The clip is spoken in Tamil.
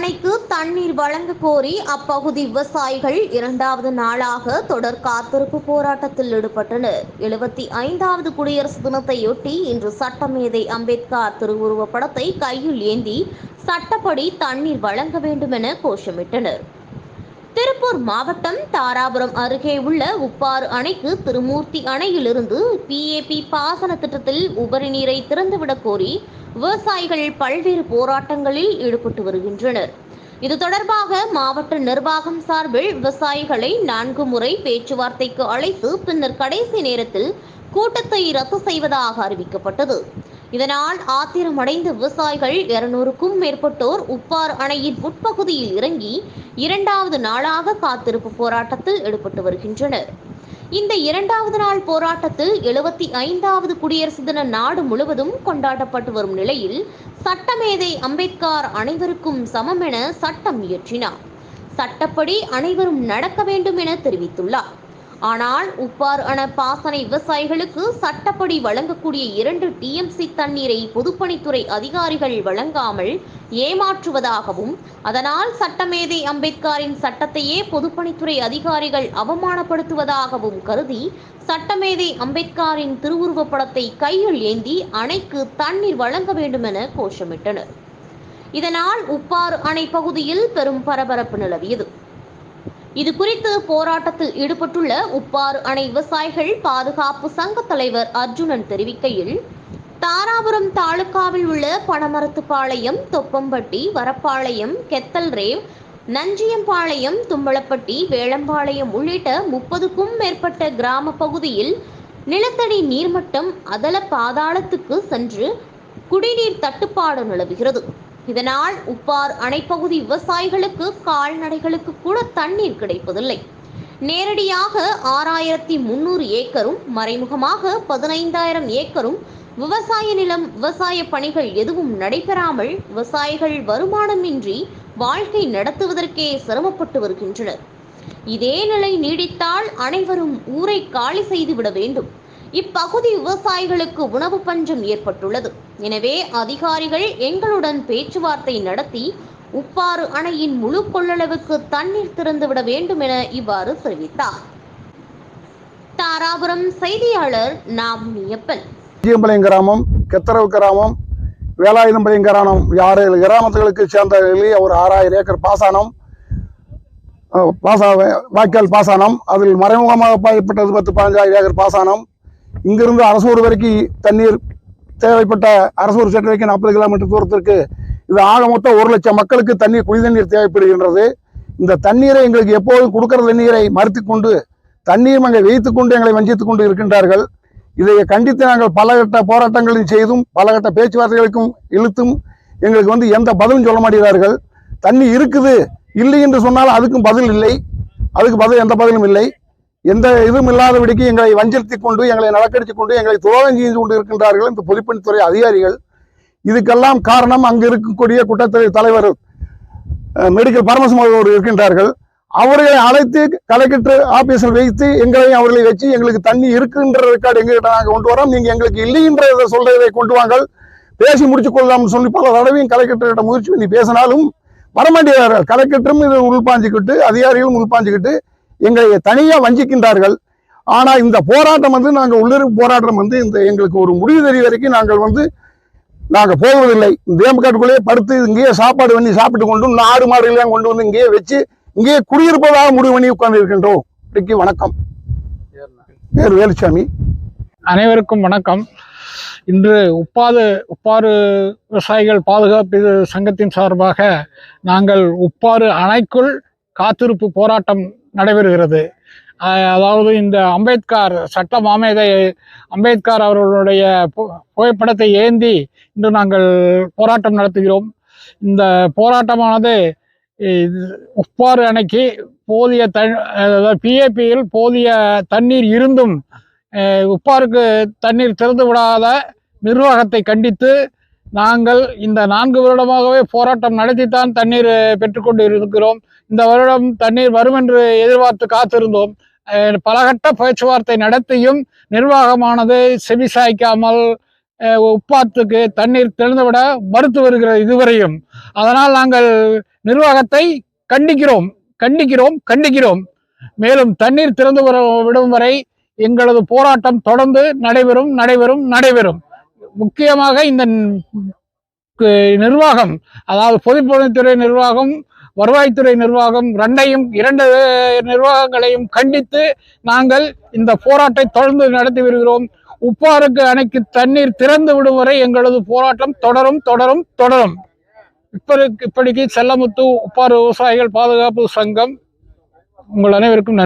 அணைக்கு தண்ணீர் வழங்க கோரி அப்பகுதி விவசாயிகள் இரண்டாவது நாளாக தொடர் காத்திருப்பு போராட்டத்தில் ஈடுபட்டனர். எழுபத்தி ஐந்தாவது குடியரசு தினத்தையொட்டி இன்று சட்டமேதை அம்பேத்கர் திருவுருவப் படத்தை கையில் ஏந்தி சட்டப்படி தண்ணீர் வழங்க வேண்டும் என கோஷமிட்டனர். திருப்பூர் மாவட்டம் தாராபுரம் அருகே உள்ள உப்பாறு அணைக்கு திருமூர்த்தி அணையிலிருந்து பிஏபி பாசன திட்டத்தில் உபரி நீரை திறந்துவிடக் கோரி விவசாயிகள் பல்வேறு போராட்டங்களில் ஈடுபட்டு வருகின்றனர். இது தொடர்பாக மாவட்ட நிர்வாகம் சார்பில் விவசாயிகளை நான்கு முறை பேச்சுவார்த்தைக்கு அழைத்து பின்னர் கடைசி நேரத்தில் கூட்டத்தை ரத்து செய்வதாக அறிவிக்கப்பட்டது. இதனால் ஆத்திரமடைந்த விவசாயிகள் இருநூறுக்கும் மேற்பட்டோர் உப்பார் அணையின் உட்பகுதியில் இறங்கி இரண்டாவது நாளாக காத்திருப்பு போராட்டத்தில் ஈடுபட்டு வருகின்றனர். இந்த இரண்டாவது நாள் போராட்டத்தில் எழுபத்தி ஐந்தாவது குடியரசு தின நாடு முழுவதும் கொண்டாடப்பட்டு வரும் நிலையில் சட்டமேதை அம்பேத்கர் அனைவருக்கும் சமம் என சட்டம் இயற்றினார். சட்டப்படி அனைவரும் நடக்க வேண்டும் என தெரிவித்துள்ளார். ஆனால் உப்பார் அணை பாசன விவசாயிகளுக்கு சட்டப்படி வழங்கக்கூடிய இரண்டு டிஎம்சி தண்ணீரை பொதுப்பணித்துறை அதிகாரிகள் வழங்காமல் ஏமாற்றுவதாகவும் அதனால் சட்டமேதை அம்பேத்கரின் சட்டத்தையே பொதுப்பணித்துறை அதிகாரிகள் அவமானப்படுத்துவதாகவும் கருதி சட்டமேதை அம்பேத்கரின் திருவுருவப் படத்தை கையில் ஏந்தி அணைக்கு தண்ணீர் வழங்க வேண்டும் என கோஷமிட்டனர். இதனால் உப்பாறு அணை பகுதியில் பெரும் பரபரப்பு நிலவியது. இது குறித்து போராட்டத்தில் ஈடுபட்டுள்ள உப்பாறு அணை விவசாயிகள் பாதுகாப்பு சங்க தலைவர் அர்ஜுனன் தெரிவிக்கையில் தாராபுரம் தாலுகாவில் உள்ள பனமரத்துப்பாளையம் தொப்பம்பட்டி வரப்பாளையம் கெத்தல் ரேவ் நஞ்சியம்பாளையம் தும்பளப்பட்டி வேளம்பாளையம் உள்ளிட்ட முப்பதுக்கும் மேற்பட்ட கிராம பகுதியில் நிலத்தடி நீர்மட்டம் அதல பாதாளத்துக்கு சென்று குடிநீர் தட்டுப்பாடு நிலவுகிறது. இதனால் உப்பார் அணைப்பகுதி விவசாயிகளுக்கு கால்நடைகளுக்கு கூட தண்ணீர் கிடைப்பதில்லை. நேரடியாக ஆறாயிரத்தி முன்னூறு ஏக்கரும் மறைமுகமாக பதினைந்தாயிரம் ஏக்கரும் விவசாய நிலம் விவசாய பணிகள் எதுவும் நடைபெறாமல் விவசாயிகள் வருமானமின்றி வாழ்க்கை நடத்துவதற்கே சிரமப்பட்டு வருகின்றனர். இதே நிலை நீடித்தால் அனைவரும் ஊரை காலி செய்துவிட வேண்டும். இப்பகுதி விவசாயிகளுக்கு உணவு பஞ்சம் ஏற்பட்டுள்ளது. எனவே அதிகாரிகள் எங்களுடன் பேச்சுவார்த்தை நடத்தி உப்பாறு அணையின் முழு கொள்ளளவுக்கு தண்ணீர் திறந்துவிட வேண்டும் என இவ்வாறு தெரிவித்தார். தாராபுரம் செய்தியாளர் நாம் நியப்பன் ஜியம்பாளையம் கிராமம் கெத்தரவு கிராமம் வேலாயுதம்பாளையம் கிராமம் ஆறு கிராமத்துகளுக்கு சேர்ந்த ஒரு ஆறாயிரம் ஏக்கர் பாசனம் அஹ், பாச வாய்க்கால் பாசனம் அதில் மறைமுகமாக பாயப்பட்டது பத்து பதினஞ்சாயிரம் ஏக்கர் பாசனம் இங்கிருந்து அரசூர் வரைக்கும் தண்ணீர் தேவைப்பட்ட அரசூர் செட்டு வரைக்கும் நாற்பது கிலோமீட்டர் தூரத்திற்கு இது ஆக மொத்தம் ஒரு லட்சம் மக்களுக்கு தண்ணீர் குடி தண்ணீர் தேவைப்படுகின்றது. இந்த தண்ணீரை எங்களுக்கு எப்போதும் கொடுக்கிற தண்ணீரை மறுத்து கொண்டு தண்ணீர் அங்கே வைத்து கொண்டு எங்களை வஞ்சித்துக் கொண்டு இருக்கின்றார்கள். இதை கண்டித்து நாங்கள் பல கட்ட போராட்டங்களையும் செய்தும் பல கட்ட பேச்சுவார்த்தைகளுக்கும் இழுத்தும் எங்களுக்கு வந்து எந்த பதிலும் சொல்ல மாட்டேங்கிறார்கள். தண்ணி இருக்குது இல்லை என்று சொன்னால் அதுக்கும் பதில் இல்லை. அதுக்கு பதில் எந்த பதிலும் இல்லை. எந்த இதுவும் இல்லாதபடிக்கு எங்களை வஞ்சித்து கொண்டு எங்களை நலக்கடித்துக் கொண்டு எங்களை துரோகம் செய்து கொண்டு இருக்கின்றார்கள் இந்த பொதுப்பணித்துறை அதிகாரிகள். இதுக்கெல்லாம் காரணம் அங்கு இருக்கக்கூடிய குற்றத்துறை தலைவர் மெடிக்கல் பரமசிவம் அவர்கள் இருக்கின்றார்கள். அவர்களை அழைத்து கலெக்டர் ஆபீஸில் வைத்து எங்களையும் அவர்களை வச்சு எங்களுக்கு தண்ணி இருக்குன்ற ரெக்கார்டு எங்ககிட்ட நாங்கள் கொண்டு வரோம். நீங்கள் எங்களுக்கு இல்லைன்றதை சொல்றதை கொண்டு வாங்க பேசி முடிச்சு கொள்ளலாம்னு சொல்லி பல தடவையும் கலெக்டர்கிட்ட முயற்சி பண்ணி பேசினாலும் வரமாட்டேங்கிறார்கள் கலெக்டரும் இதை உள்பாஞ்சிக்கிட்டு அதிகாரிகளும் உள்பாஞ்சிக்கிட்டு எங்களை தனியாக வஞ்சிக்கின்றார்கள். ஆனால் இந்த போராட்டம் வந்து நாங்கள் உள்ளிருப்பு போராட்டம் வந்து இந்த எங்களுக்கு ஒரு முடிவு தெரிய வரைக்கும் நாங்கள் வந்து நாங்கள் போவதில்லை. தேம்பக்காட்டுக்குள்ளேயே படுத்து இங்கேயே சாப்பாடு பண்ணி சாப்பிட்டு கொண்டு இன்னும் ஆடு மாடுகளையும் கொண்டு வந்து இங்கேயே வச்சு இங்கேயே குடியிருப்பதாக முடிவு பண்ணி உட்கார்ந்து இருக்கின்றோம் வணக்கம். பேர் வேலுசாமி அனைவருக்கும் வணக்கம். இன்று உப்பாது உப்பாறு விவசாயிகள் பாதுகாப்பு சங்கத்தின் சார்பாக நாங்கள் உப்பாறு அணைக்குள் காத்திருப்பு போராட்டம் நடைபெறுகிறது. அதாவது இந்த அம்பேத்கர் சட்ட மாமேதை அம்பேத்கர் அவர்களுடைய பு- புகைப்படத்தை ஏந்தி இன்று நாங்கள் போராட்டம் நடத்துகிறோம். இந்த போராட்டமானது உப்பாறு அணைக்கு போதிய த அதாவது பிஏபியில் போதிய தண்ணீர் இருந்தும் உப்பாருக்கு தண்ணீர் திறந்து விடாத நிர்வாகத்தை கண்டித்து நாங்கள் இந்த நான்கு வருடமாகவே போராட்டம் நடத்தித்தான் தண்ணீர் பெற்றுக்கொண்டு இருக்கிறோம் இந்த வருடம் தண்ணீர் வரும் என்று எதிர்பார்த்து காத்திருந்தோம். பலகட்ட பேச்சுவார்த்தை நடத்தியும் நிர்வாகமானது செவிசாய்க்காமல் உப்பாத்துக்கு தண்ணீர் திறந்துவிட மறுத்து வருகிற இதுவரையும். அதனால் நாங்கள் நிர்வாகத்தை கண்டிக்கிறோம் கண்டிக்கிறோம் கண்டிக்கிறோம். மேலும் தண்ணீர் திறந்து விடும் வரை எங்களது போராட்டம் தொடர்ந்து நடைபெறும் நடைபெறும் நடைபெறும். முக்கியமாக இந்த நிர்வாகம் அதாவது பொதுப்பணித்துறை நிர்வாகம் வருவாய்த்துறை நிர்வாகம் ரெண்டையும் இரண்டு நிர்வாகங்களையும் கண்டித்து நாங்கள் இந்த போராட்டத்தை தொடர்ந்து நடத்தி வருகிறோம். உப்பாருக்கு அணைக்கு தண்ணீர் திறந்து விடும் வரை எங்களது போராட்டம் தொடரும் தொடரும் தொடரும். இப்படி இப்படிக்கு செல்லமுத்து உப்பாறு விவசாயிகள் பாதுகாப்பு சங்கம் உங்கள் அனைவருக்கும் நன்றி.